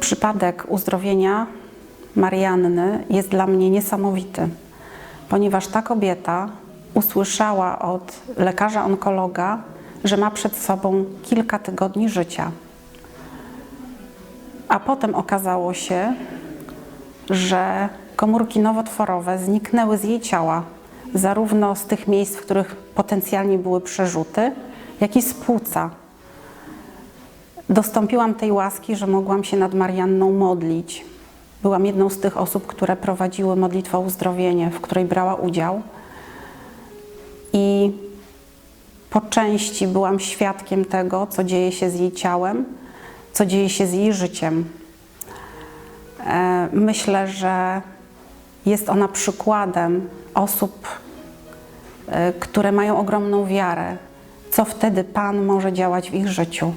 Przypadek uzdrowienia Marianny jest dla mnie niesamowity, ponieważ ta kobieta usłyszała od lekarza onkologa, że ma przed sobą kilka tygodni życia. A potem okazało się, że komórki nowotworowe zniknęły z jej ciała, zarówno z tych miejsc, w których potencjalnie były przerzuty, jak i z płuca. Dostąpiłam tej łaski, że mogłam się nad Marianną modlić. Byłam jedną z tych osób, które prowadziły modlitwę o uzdrowienie, w której brała udział. I po części byłam świadkiem tego, co dzieje się z jej ciałem, co dzieje się z jej życiem. E, Myślę, że jest ona przykładem osób, e, które mają ogromną wiarę, co wtedy Pan może działać w ich życiu.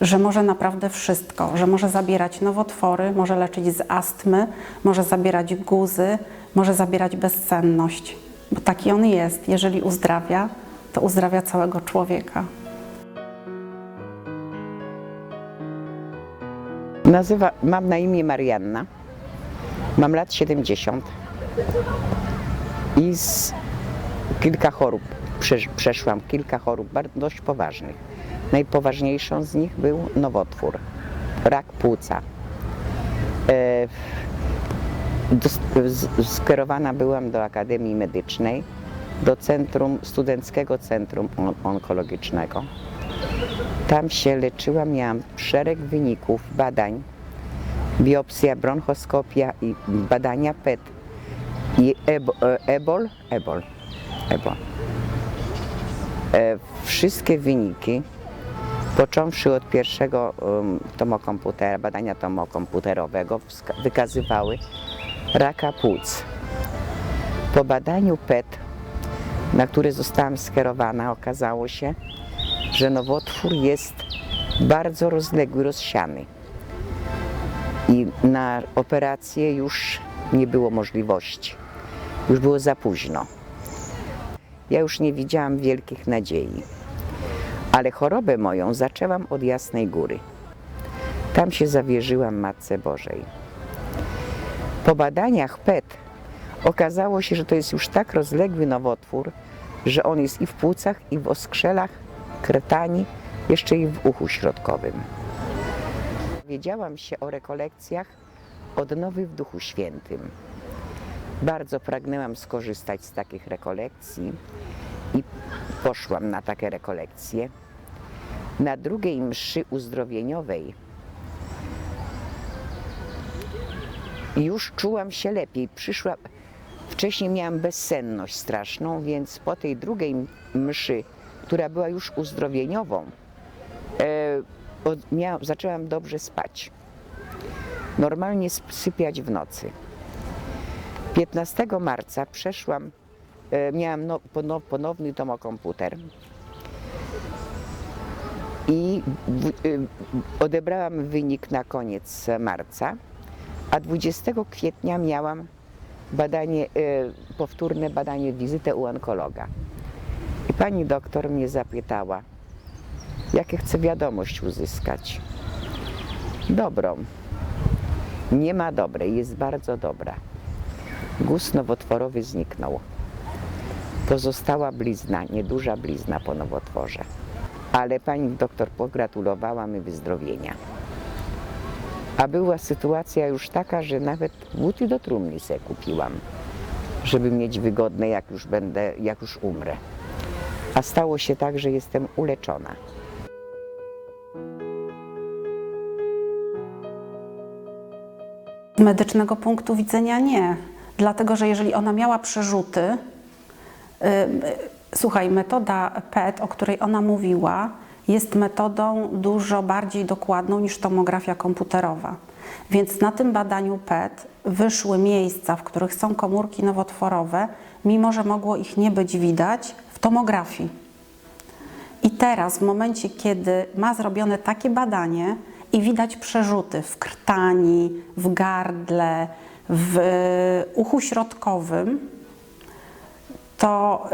Że może naprawdę wszystko, że może zabierać nowotwory, może leczyć z astmy, może zabierać guzy, może zabierać bezsenność. Bo taki on jest. Jeżeli uzdrawia, to uzdrawia całego człowieka. Nazywa, mam na imię Marianna. Mam lat 70 i z kilka chorób przeszłam, kilka chorób dość poważnych. Najpoważniejszą z nich był nowotwór, rak płuca. E, skierowana byłam do Akademii Medycznej, do centrum, studenckiego centrum on- onkologicznego. Tam się leczyłam, miałam szereg wyników badań, biopsja, bronchoskopia i badania PET i e, ebol, ebol, ebol. E, wszystkie wyniki, począwszy od pierwszego um, tomokomputera, badania tomokomputerowego, wykazywały raka płuc. Po badaniu PET, na które zostałam skierowana, okazało się, że nowotwór jest bardzo rozległy, rozsiany. I na operację już nie było możliwości. Już było za późno. Ja już nie widziałam wielkich nadziei. Ale chorobę moją zaczęłam od Jasnej Góry. Tam się zawierzyłam Matce Bożej. Po badaniach PET okazało się, że to jest już tak rozległy nowotwór, że on jest i w płucach, i w oskrzelach, kretani, jeszcze i w uchu środkowym. Wiedziałam się o rekolekcjach odnowy w Duchu Świętym. Bardzo pragnęłam skorzystać z takich rekolekcji i poszłam na takie rekolekcje. Na drugiej mszy uzdrowieniowej już czułam się lepiej. Przyszła, wcześniej miałam bezsenność straszną, więc po tej drugiej mszy, która była już uzdrowieniową, e, od, mia, zaczęłam dobrze spać. Normalnie sypiać w nocy. 15 marca przeszłam, e, miałam no, pono- ponowny tomokomputer i y, odebrałam wynik na koniec marca, a 20 kwietnia miałam badanie, e, powtórne badanie, wizytę u onkologa. I pani doktor mnie zapytała, jakie chcę wiadomość uzyskać. Dobrą. Nie ma dobrej, jest bardzo dobra. Guz nowotworowy zniknął. Pozostała blizna, nieduża blizna po nowotworze. Ale pani doktor pogratulowała mi wyzdrowienia. A była sytuacja już taka, że nawet buty do trumny sobie kupiłam, żeby mieć wygodne, jak już będę, jak już umrę. A stało się tak, że jestem uleczona. Medycznego punktu widzenia nie. Dlatego, że jeżeli ona miała przerzuty, słuchaj, metoda PET, o której ona mówiła, jest metodą dużo bardziej dokładną niż tomografia komputerowa. Więc na tym badaniu PET wyszły miejsca, w których są komórki nowotworowe, mimo że mogło ich nie być widać w tomografii. I teraz, w momencie, kiedy ma zrobione takie badanie i widać przerzuty w krtani, w gardle, w uchu środkowym, to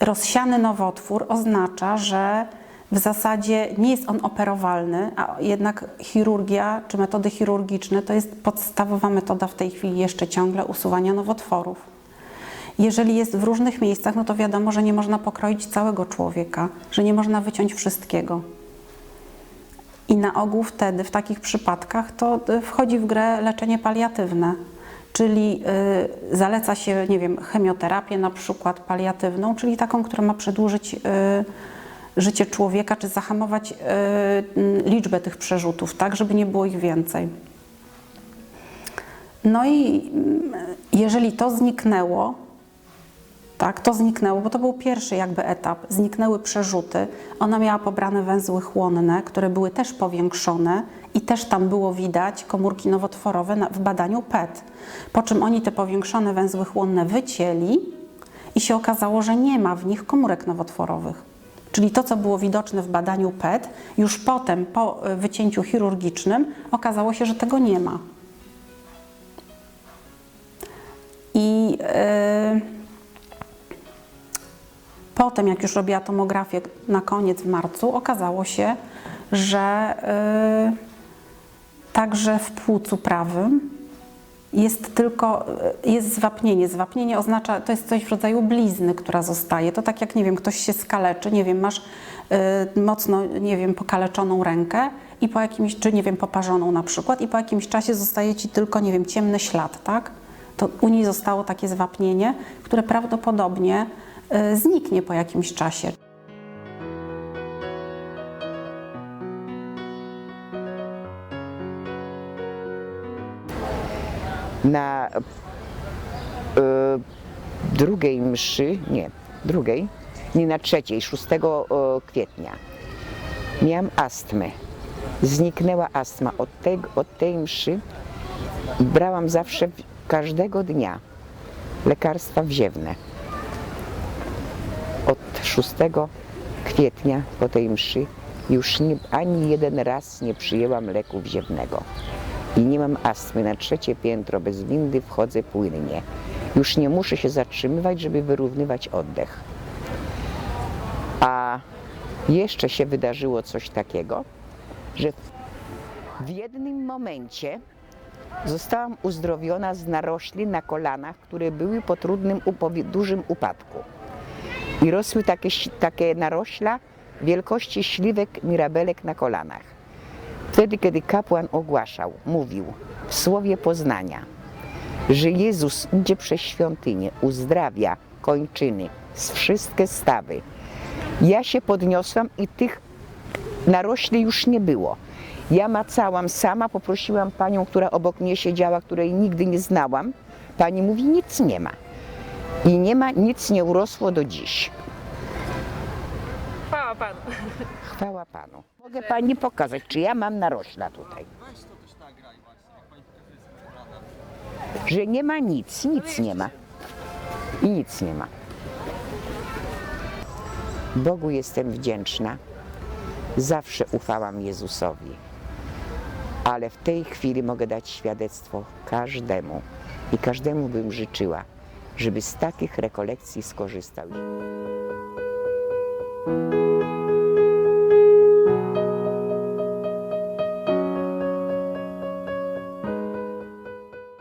y, rozsiany nowotwór oznacza, że w zasadzie nie jest on operowalny, a jednak chirurgia czy metody chirurgiczne to jest podstawowa metoda w tej chwili jeszcze ciągle usuwania nowotworów. Jeżeli jest w różnych miejscach, no to wiadomo, że nie można pokroić całego człowieka, że nie można wyciąć wszystkiego. I na ogół wtedy, w takich przypadkach, to y, wchodzi w grę leczenie paliatywne, czyli y, zaleca się, nie wiem, chemioterapię na przykład paliatywną, czyli taką, która ma przedłużyć y, życie człowieka, czy zahamować y, liczbę tych przerzutów, tak, żeby nie było ich więcej. No i mm, jeżeli to zniknęło, tak, to zniknęło, bo to był pierwszy jakby etap. Zniknęły przerzuty. Ona miała pobrane węzły chłonne, które były też powiększone i też tam było widać komórki nowotworowe w badaniu PET. Po czym oni te powiększone węzły chłonne wycięli i się okazało, że nie ma w nich komórek nowotworowych. Czyli to, co było widoczne w badaniu PET, już potem po y, wycięciu chirurgicznym okazało się, że tego nie ma. Potem, jak już robiła tomografię na koniec w marcu, okazało się, że y, także w płucu prawym jest tylko y, jest zwapnienie. Zwapnienie oznacza, to jest coś w rodzaju blizny, która zostaje. To tak jak, nie wiem, ktoś się skaleczy, nie wiem, masz y, mocno, nie wiem, pokaleczoną rękę i po jakimś, czy nie wiem, poparzoną na przykład i po jakimś czasie zostaje ci tylko, nie wiem, ciemny ślad, tak? To u niej zostało takie zwapnienie, które prawdopodobnie zniknie po jakimś czasie. Na e, drugiej mszy, nie, drugiej, nie na trzeciej, 6 e, kwietnia, miałam astmę. Zniknęła astma. Od tej, od tej mszy brałam zawsze każdego dnia lekarstwa wziewne. Od 6 kwietnia po tej mszy już nie, ani jeden raz nie przyjęłam leku wziewnego. I nie mam astmy. Na trzecie piętro bez windy wchodzę płynnie. Już nie muszę się zatrzymywać, żeby wyrównywać oddech. A jeszcze się wydarzyło coś takiego, że w jednym momencie zostałam uzdrowiona z narośli na kolanach, które były po trudnym, dużym upadku. I rosły takie, takie narośla wielkości śliwek mirabelek na kolanach. Wtedy, kiedy kapłan ogłaszał, mówił w słowie poznania, że Jezus idzie przez świątynię, uzdrawia kończyny, z wszystkie stawy. Ja się podniosłam i tych narośli już nie było. Ja macałam sama, poprosiłam panią, która obok mnie siedziała, której nigdy nie znałam. Pani mówi, nic nie ma. I nie ma, nic nie urosło do dziś. Chwała Panu. Chwała Panu. Mogę Pani pokazać, czy ja mam narośla tutaj. Że nie ma nic, nic nie ma. I nic nie ma. Bogu jestem wdzięczna. Zawsze ufałam Jezusowi. Ale w tej chwili mogę dać świadectwo każdemu. I każdemu bym życzyła, żeby z takich rekolekcji skorzystał.